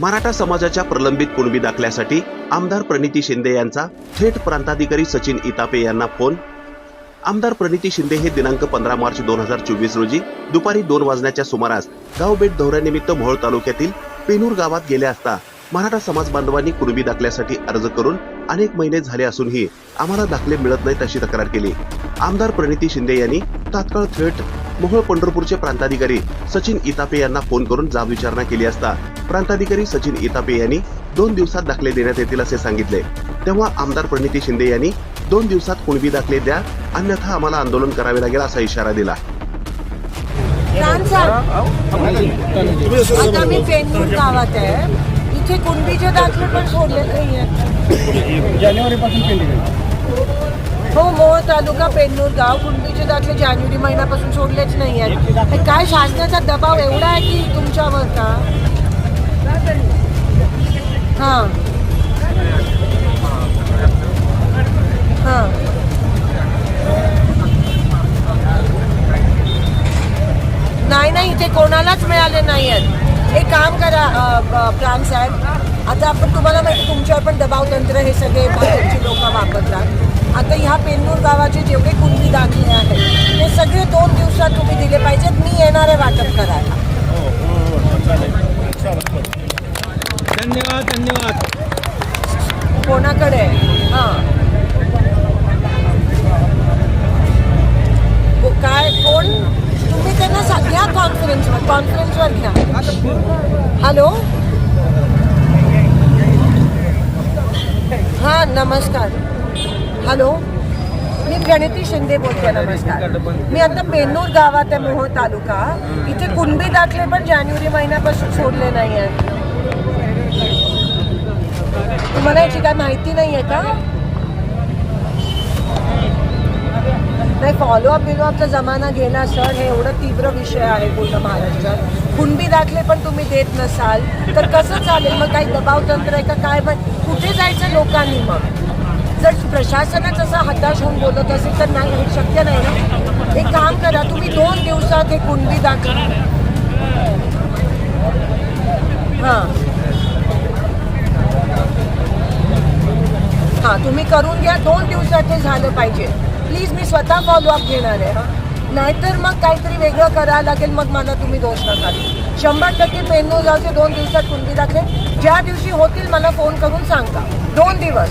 मराठा समाजाच्या प्रलंबित कुणबी दाखल्यासाठी आमदार प्रणिती शिंदे यांचा थेट प्रांताधिकारी सचिन इतापे यांना फोन. आमदार प्रणिती शिंदे हे दिनांक पंधरा मार्च दोन हजार चोवीस रोजी दुपारी दोन वाजण्याच्या सुमारास गावभेट दौऱ्यानिमित्त मोहोळ तालुक्यातील पेनूर गावात गेले असता मराठा समाज बांधवांनी कुणबी दाखल्यासाठी अर्ज करून अनेक महिने झाले असूनही आम्हाला दाखले मिळत नाहीत अशी तक्रार केली. आमदार प्रणिती शिंदे यांनी तात्काळ थेट मोहोळ पंढरपूरचे प्रांताधिकारी सचिन इतापे यांना फोन करून जाब विचारणा केली असता प्रांताधिकारी सचिन इतापे यांनी दोन दिवसात दाखले देण्यात येतील असे सांगितले. तेव्हा आमदार प्रणिती शिंदे यांनी दोन दिवसात कुणबी दाखले द्या अन्यथा आम्हाला आंदोलन करावे लागेल असा इशारा दिला. छान साहेब आता मी पेनूर गावात आहे. इथे कुणबीचे दाखले पण सोडले नाही आहेत जानेवारी पासून हो मोहोळ तालुका पेन्नूर गाव. कुणबीचे दाखले जानेवारी महिन्यापासून सोडलेच नाही आहेत. काय शासनाचा दबाव एवढा आहे की तुमच्यावर का? हां. हां. नाही नाही इथे कोणालाच मिळाले नाही आहेत. एक काम करा प्राण साहेब. आता आपण तुम्हाला माहिती तुमच्यावर पण दबाव तंत्र हे सगळे बाहेरची लोक वापरतात. आता ह्या पेन्नूर गावाचे जेवढे कुणबी दाखले आहेत ते सगळे दोन दिवसात तुम्ही दिले पाहिजेत. मी येणार आहे वाटप करायला. धन्यवाद धन्यवाद. कोणाकडे? हाँ. काय? कोण? तुम्ही त्यांना कॉन्फरन्सवर घ्या. हॅलो? हाँ नमस्कार. हॅलो? मी प्रणिती शिंदे बोलते नमस्कार. मी आता बेन्नूर गावात आहे मोहोळ तालुका. इथे कुणबी दाखले पण जानेवारी महिन्यापासून सोडले नाही आहेत. तुम्हाला याची काय माहिती नाही आहे का? नाही फॉलोअप बिलोअपचा जमाना गेला सर हे एवढं तीव्र विषय आहे पूर्ण महाराष्ट्रात. कुणबी दाखले पण तुम्ही देत नसाल. तर कसं चालेल? मग काही दबाव तंत्र आहे का? काय? पण कुठे जायचं लोकांनी मग? जर प्रशासनच असं हताश होऊन बोलत असेल तर नाही हे शक्य नाही ना? एक काम करा तुम्ही दोन दिवसात हे कुणबी दाखवा. हां. हां तुम्ही करून घ्या दोन दिवसात हे झालं पाहिजे. प्लीज मी स्वतः फॉलोअप घेणार आहे. हां नाहीतर मग काहीतरी वेगळं करायला लागेल मग मला तुम्ही दोष नका शंभर टक्के मेनू जाऊचे दोन दिवसात कुणबी दाखले ज्या दिवशी होतील मला फोन करून सांगा. दोन दिवस.